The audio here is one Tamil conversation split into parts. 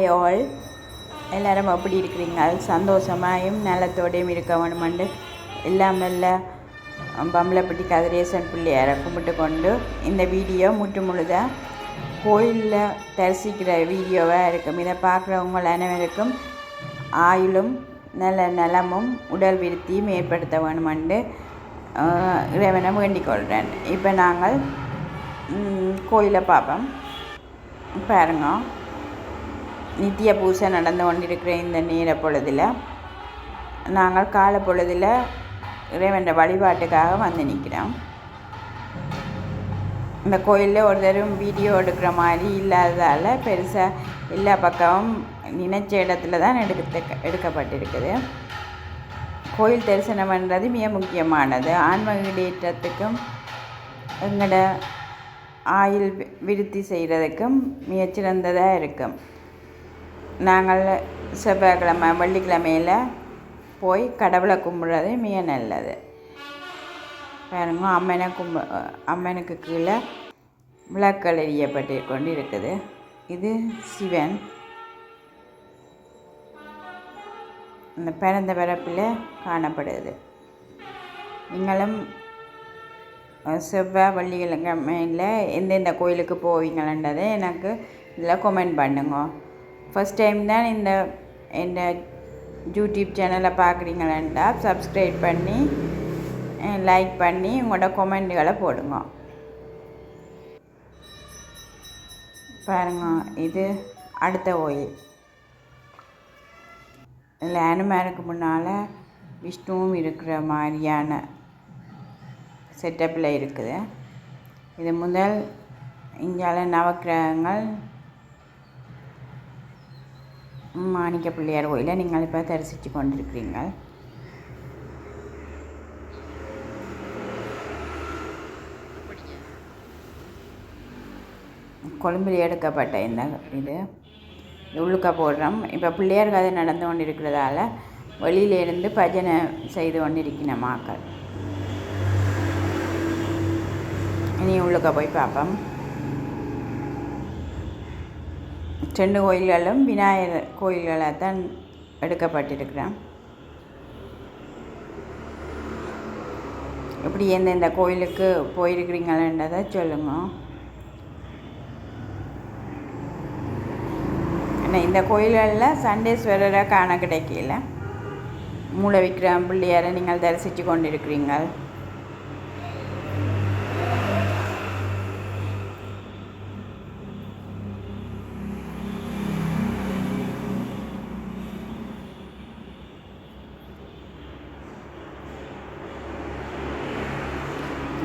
Hi all. எல்லாரும் எப்படி இருக்கிறீங்க. சந்தோஷமாயும் நலத்தோடையும் இருக்க வேணுமெண்டு எல்லாம் நல்ல பம்பளப்பட்டி கதிரேசன் பிள்ளையாரை கும்பிட்டு கொண்டு இந்த வீடியோ முற்று முழுதாக கோயிலில் தரிசிக்கிற வீடியோவாக இருக்கும். இதை பார்க்குறவங்க அனைவருக்கும் ஆயுளும் நல்ல நலமும் உடல் விருத்தியும் ஏற்படுத்த வேணுமெண்டு இறைவனை வேண்டிக் கொள்கிறேன். இப்போ நாங்கள் கோயிலை பார்ப்போம். பாருங்க. நித்திய பூசை நடந்து கொண்டிருக்கிற இந்த நேர பொழுதில் நாங்கள் கால பொழுதில் இறைவன் வழிபாட்டுக்காக வந்து நிற்கிறோம். இந்த கோயிலில் ஒரு தரம் வீடியோ எடுக்கிற மாதிரி இல்லாததால் பெருசாக எல்லா பக்கமும் நினைச்ச இடத்துல தான் எடுக்க எடுக்கப்பட்டிருக்குது. கோயில் தரிசனம் பண்ணுறது மிக முக்கியமானது. ஆன்மீகேற்றத்துக்கும் எங்களோட ஆயுள் விருத்தி செய்கிறதுக்கும் மிகச்சிறந்ததாக இருக்கும். நாங்கள் செவ்வாய்க்கிழமை வெள்ளிக்கிழமையில் போய் கடவுளை கும்பிட்றது மிக நல்லது. பாருங்க அம்மனை கும்ப அம்மனுக்கு கீழே விளக்கல் எரியப்பட்டு கொண்டு இருக்குது இது சிவன். இந்த பிறந்த பிறப்பில் காணப்படுது. நீங்களும் செவ்வாய் வெள்ளிக்கிழமையில் எந்தெந்த கோயிலுக்கு போவீங்களன்றதை எனக்கு இதில் கமெண்ட் பண்ணுங்க. ஃபஸ்ட் டைம் தான் இந்த இந்த யூடியூப் சேனலை பார்க்குறீங்களா சப்ஸ்கிரைப் பண்ணி லைக் பண்ணி உங்களோட கொமெண்ட்டுகளை போடுங்க. பாருங்க இது அடுத்த ஓயில் இதில் அனுமாருக்கு முன்னால் விஷ்ணுவும் இருக்கிற மாதிரியான செட்டப்பில் இருக்குது. இது முதல் இந்தியால நவக்கிரகங்கள் மாணிக்க பிள்ளையார் கோயிலை நீங்கள் இப்போ தரிசித்து கொண்டிருக்கிறீங்க கொழும்பில் எடுக்கப்பட்ட இந்த இது உள்ளுக்க போடுறோம் இப்போ பிள்ளையார் கதை நடந்து கொண்டு இருக்கிறதால இருந்து பஜனை செய்து கொண்டிருக்கிற மாக்கள். இனி உள்ளுக்க போய் பார்ப்போம். ரெண்டு கோயில்களும் விநாயகர் கோயில்களாக தான் எடுக்கப்பட்டிருக்கிறேன். எப்படி எந்தெந்த கோயிலுக்கு போயிருக்கிறீங்களன்றதை சொல்லுங்க. ஆனால் இந்த கோயில்களில் சண்டேஸ்வரரை காண கிடைக்கல. மூல விக்ரம் பிள்ளையாரை நீங்கள் தரிசித்து கொண்டிருக்கிறீங்கள்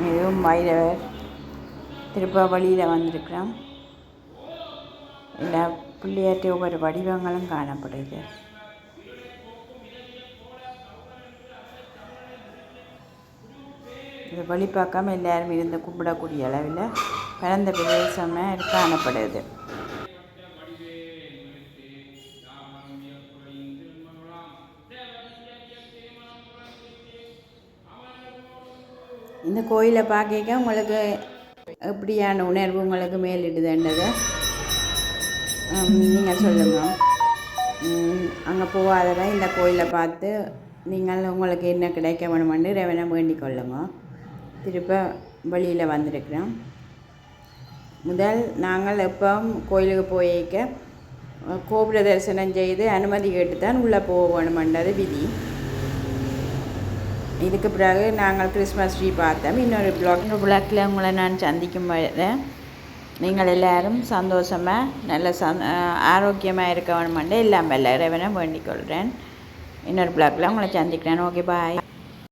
இதுவும் வைரவர் திருப்பாவளியில் வந்திருக்கிறோம் எல்லா பிள்ளையார்ட்ட ஒவ்வொரு வடிவங்களும் காணப்படுது. இது வழி பார்க்காம எல்லாரும் இருந்து கும்பிடக்கூடிய அளவில் பரந்த பிரதேசமாக காணப்படுது. இந்த கோயிலை பார்க்க உங்களுக்கு எப்படியான உணர்வு உங்களுக்கு மேலிடுதுன்றதை நீங்கள் சொல்லுங்கள் அங்கே போகாதவன் இந்த கோயிலை பார்த்து நீங்கள் உங்களுக்கு என்ன கிடைக்க வேணுமென்று ரெவனை வேண்டிக் கொள்ளுங்க. திருப்ப வெளியில் வந்திருக்கிறோம் முதல் நாங்கள் எப்போ கோயிலுக்கு போயிக்க கோபுர தரிசனம் செய்து அனுமதி கேட்டு தான் உள்ளே போக வேணுமென்றது விதி. இதுக்கு பிறகு நாங்கள் கிறிஸ்மஸ் ட்ரீ பார்த்தோம். இன்னொரு பிளாக் இன்னொரு பிளாக்கில் உங்களை நான் சந்திக்கும் வரை நீங்கள் எல்லோரும் சந்தோஷமாக நல்ல சந் ஆரோக்கியமாக இருக்க வேணுமெண்டு எல்லாம் வல்ல இறைவனை வேண்டிக் கொள்கிறேன் இன்னொரு பிளாக்கில் உங்களை சந்திக்கிறேன். Okay bye